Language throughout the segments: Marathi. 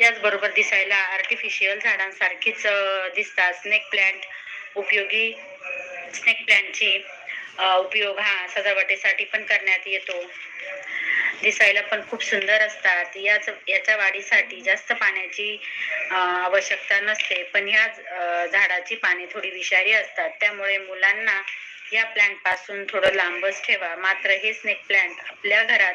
याचबरोबर दिसायला आर्टिफिशियल झाडांसारखीच दिसतात. स्नेक प्लांट उपयोगी स्नेक प्लांटची उपयोग हा सजावटीसाठी पण करण्यात येतो. दिसायला पण खूप सुंदर असतात. याच याच्या वाढीसाठी जास्त पाण्याची आवश्यकता नसते. पण ह्या झाडाची पाने थोडी विषारी असतात. त्यामुळे मुलांना या प्लांटपासून थोडं लांबच ठेवा. मात्र हे स्नेक प्लांट आपल्या घरात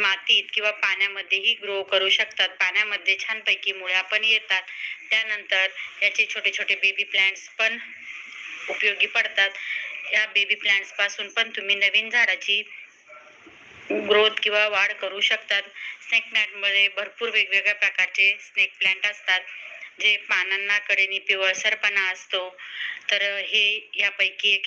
मातीत किंवा पाण्यामध्येही ग्रो करू शकतात. पाण्यामध्ये छानपैकी मुळ्या पण येतात. त्यानंतर याचे छोटे छोटे बेबी प्लांट्स पण उपयोगी पडतात. या बेबी प्लांट्सपासून पण तुम्ही नवीन झाडाची ग्रोथ किंवा वाढ करू शकतात. स्नेक प्लांटमध्ये भरपूर वेगवेगळ्या प्रकारचे स्नेक प्लांट असतात. जे पानांना कडेने पिवळसरपणा असतो. तर हे यापैकी एक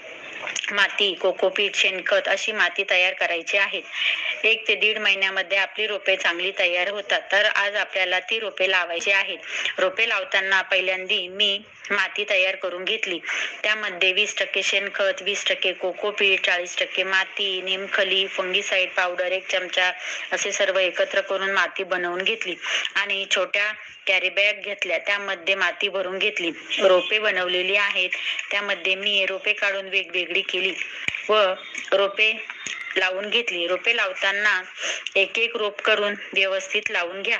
माती कोकोपीट शेणखत अशी माती तयार करायची आहे एक ते दीड महिन्यामध्ये आपली रोपे चांगली तयार होतात. तर आज आपल्याला ती रोपे लावायची आहेत. रोपे लावताना पहिल्यांदी मी माती तयार करून घेतली. त्यामध्ये वीस टक्के शेणखत वीस टक्के कोकोपीट चाळीस टक्के माती निमखली फंगीसाईड पावडर एक चमचा असे सर्व एकत्र करून माती बनवून घेतली. आणि छोट्या कॅरी बॅग घेतल्या. त्यामध्ये माती भरून घेतली. रोपे बनवलेली आहेत. त्यामध्ये मी रोपे काढून वेगवेगळी केली व रोपे लावून घेतली. रोपे लावताना एक एक रोप करून व्यवस्थित लावून घ्या.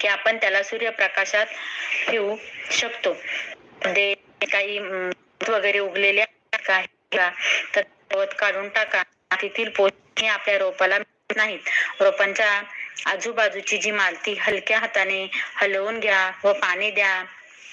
की आपण त्याला सूर्यप्रकाशात ठेवू शकतो. ते काही वगैरे उगलेले का तर गवत काढून टाका. मातीतील पोषण आपल्या रोपाला मिळत नाहीत. रोपांच्या आजूबाजूची जी माती हलक्या हाताने हलवून घ्या व पाणी द्या.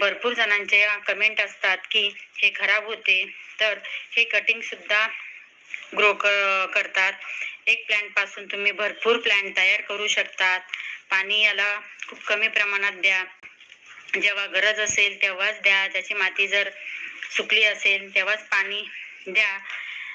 भरपूर जणांचे कमेंट असतात की हे खराब होते. तर हे कटिंग सुद्धा ग्रो करतात. एक प्लांटपासून तुम्ही भरपूर प्लांट तयार करू शकतात. पाणी याला खूप कमी प्रमाणात द्या. जेव्हा गरज असेल तेव्हाच द्या. त्याची माती जर सुकली असेल तेव्हाच पाणी द्या.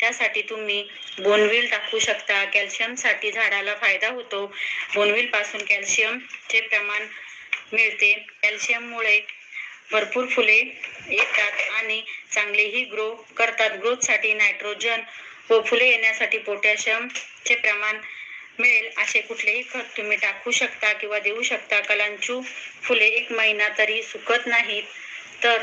त्यासाठी तुम्ही बोनविल टाकू शकता. कॅल्शियमसाठी झाडाला फायदा होतो. बोनविलपासून कॅल्शियमचे प्रमाण मिळते. कॅल्शियममुळे भरपूर फुले येतात आणि चांगलेही ग्रो करतात. ग्रोथसाठी नायट्रोजन व फुले येण्यासाठी पोटॅशियमचे प्रमाण मिळेल. असे कुठलेही खत तुम्ही टाकू शकता किंवा देऊ शकता. कलांचू फुले एक महिना तरी सुकत नाहीत. तर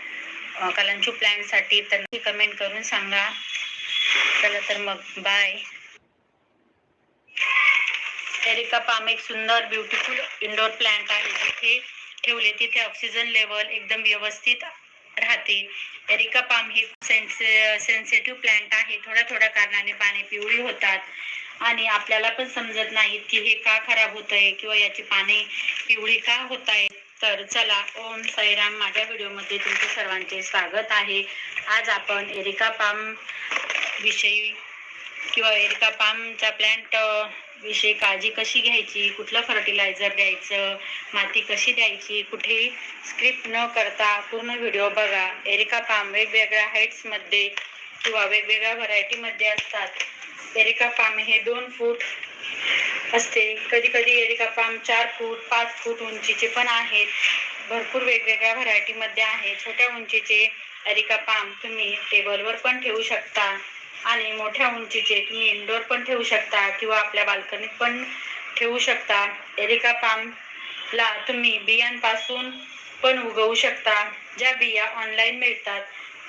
कलांचू प्लॅनसाठी तर नक्की कमेंट करून सांगा. चला तर मग बाय एरिका पाम एक सुंदर ब्युटिफुल इंडोर प्लांट आहे. जिथे ठेवले तिथे ऑक्सिजन लेवल एकदम व्यवस्थित राहते. एरिका पाम ही सेन्सिटिव्ह प्लांट आहे. थोड्या थोड्या कारणाने पाने पिवळी होतात. आणि आपल्याला पण समजत नाहीत की हे का खराब होत आहे किंवा याची पाने पिवळी का होत आहे. तर चला ओम साईराम माझ्या व्हिडिओमध्ये तुमचे सर्वांचे स्वागत आहे. आज आपण एरिका पाम विषयी किंवा एरिका पामच्या प्लॅन्ट विषयी काळजी कशी घ्यायची कुठलं फर्टिलायझर द्यायचं माती कशी द्यायची कुठेही स्क्रिप्ट न करता पूर्ण व्हिडिओ बघा. एरिका पाम वेगवेगळ्या हाईट्समध्ये किंवा वेगवेगळ्या व्हरायटीमध्ये असतात. एरिका पाम हे दोन फूट असते. कधी कधी एरिका पाम चार फूट पाच फूट उंचीचे पण आहेत. भरपूर वेगवेगळ्या व्हरायटीमध्ये आहे छोट्या उंचीचे एरिका पाम तुम्ही टेबलवर पण ठेवू शकता आणि मोठ्या उंचीचे तुम्ही इंडोर पण ठेवू शकता किंवा आपल्या बाल्कनीत पण ठेवू शकता. एरिका पामला तुम्ही बियांपासून पण उगवू शकता. ज्या बिया ऑनलाईन मिळतात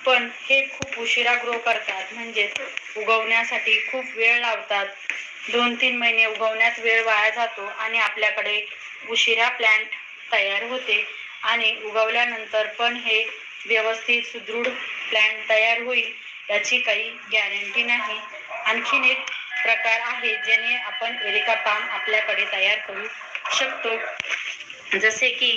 पण हे खूप उशिरा ग्रो करतात. म्हणजे उगवण्यासाठी खूप वेळ लावतात. दोन तीन महिने उगवण्यात वेळ वाया जातो आणि आपल्याकडे उशिरा प्लॅन्ट तयार होते आणि उगवल्यानंतर पण हे व्यवस्थित सुदृढ प्लॅन्ट तयार होईल याची काही गॅरंटी नाही. आणखीन एक प्रकार आहे ज्याने आपण एरिका पाम आपल्याकडे तयार करू शकतो. जसे की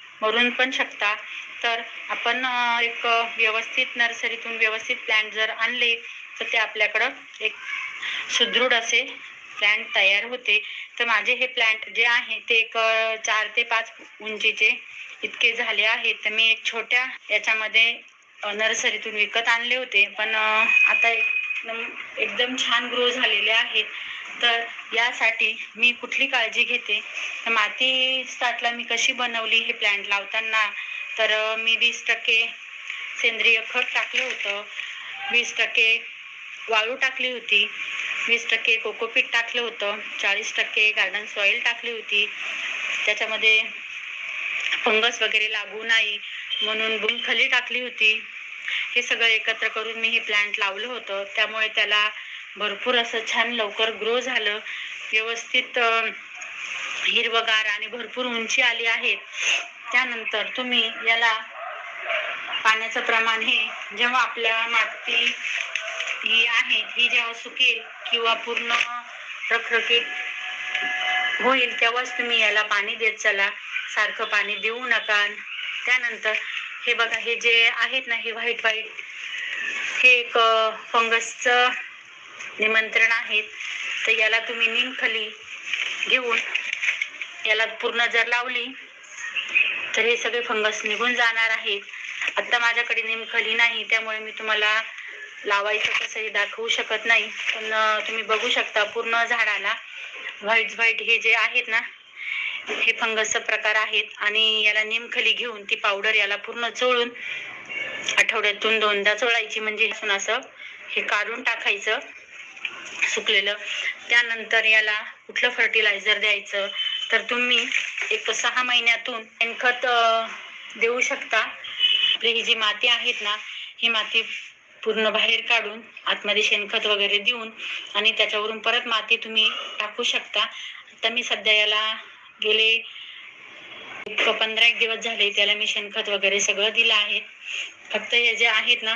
मरून पण शकता. तर आपण एक व्यवस्थित नर्सरीतून व्यवस्थित प्लॅन्ट जर आणले तर ते आपल्याकडं एक सुदृढ असे प्लॅन्ट तयार होते. तर माझे हे प्लॅन्ट जे आहे ते एक चार ते पाच उंचीचे इतके झाले आहेत. तर मी एक छोट्या याच्यामध्ये नर्सरीतून विकत आणले होते. पण आता एकदम एकदम छान ग्रो झालेले आहेत. तर यासाठी मी कुठली काळजी घेते? तर माती साठला मी कशी बनवली हे प्लॅन्ट लावताना? तर मी वीस टक्के सेंद्रिय खत टाकलं होतं. वीस टक्के वाळू टाकली होती. वीस टक्के कोकोपीट टाकलं होतं. चाळीस टक्के गार्डन सॉईल टाकली होती. त्याच्यामध्ये फंगस वगैरे लागू नाही. म्हणून बुंखली टाकली होती. हे सगळं एकत्र करून मी हे प्लांट लावलं होतं. त्यामुळे त्याला भरपूर असं छान लवकर ग्रो झालं. व्यवस्थित हिरवगार आणि भरपूर उंची आली आहे. त्यानंतर तुम्ही याला पाण्याचं प्रमाण हे जेव्हा आपल्या माती ही आहे ही जेव्हा सुकेल किंवा पूर्ण रखरखीत होईल तेव्हाच तुम्ही याला पाणी देत चला. सारखं पाणी देऊ नका. त्यानंतर हे बघा हे जे आहेत ना हे व्हाईट व्हाईट हे एक फंगसचं निमंत्रण आहेत तर याला तुम्ही निमखली घेऊन याला पूर्ण जर लावली तर हे सगळे फंगस निघून जाणार आहेत. आता माझ्याकडे निमखली नाही त्यामुळे मी तुम्हाला लावायचं कसंही दाखवू शकत नाही. पण तुम्ही बघू शकता पूर्ण झाडाला व्हाईट व्हाईट हे जे आहेत ना हे फंगसचा प्रकार आहेत. आणि याला निमखली घेऊन ती पावडर याला पूर्ण चोळून आठवड्यातून दोनदा चोळायची. म्हणजे असं हे काढून टाकायचं. सुकलेलं. त्यानंतर याला कुठलं फर्टिलायझर द्यायचं? तर तुम्ही एक सहा महिन्यातून शेणखत देऊ शकता. आपली ही जी माती आहेत ना ही माती पूर्ण बाहेर काढून आतमध्ये शेणखत वगैरे देऊन आणि त्याच्यावरून परत माती तुम्ही टाकू शकता. आता मी सध्या याला गेले एक पंधरा एक दिवस झाले त्याला मी शेणखत वगैरे सगळं दिलं आहे. फक्त हे जे आहेत ना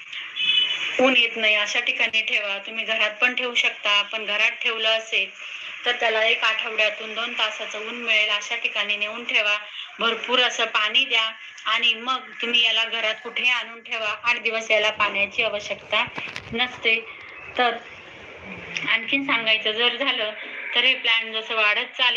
ऊन येत नाही. अशा ठिकाणी ठेवा. तुम्ही घरात पण ठेवू शकता. पण घरात ठेवलं असेल तर त्याला एक आठवड्यातून दोन तासाचं ऊन मिळेल. अशा ठिकाणी नेऊन ठेवा. भरपूर असं पाणी द्या. आणि मग तुम्ही याला घरात कुठे आणून ठेवा. आठ दिवस याला पाण्याची आवश्यकता नसते. तर आणखीन सांगायचं जर झालं तर हे प्लॅन जसं वाढत चालेल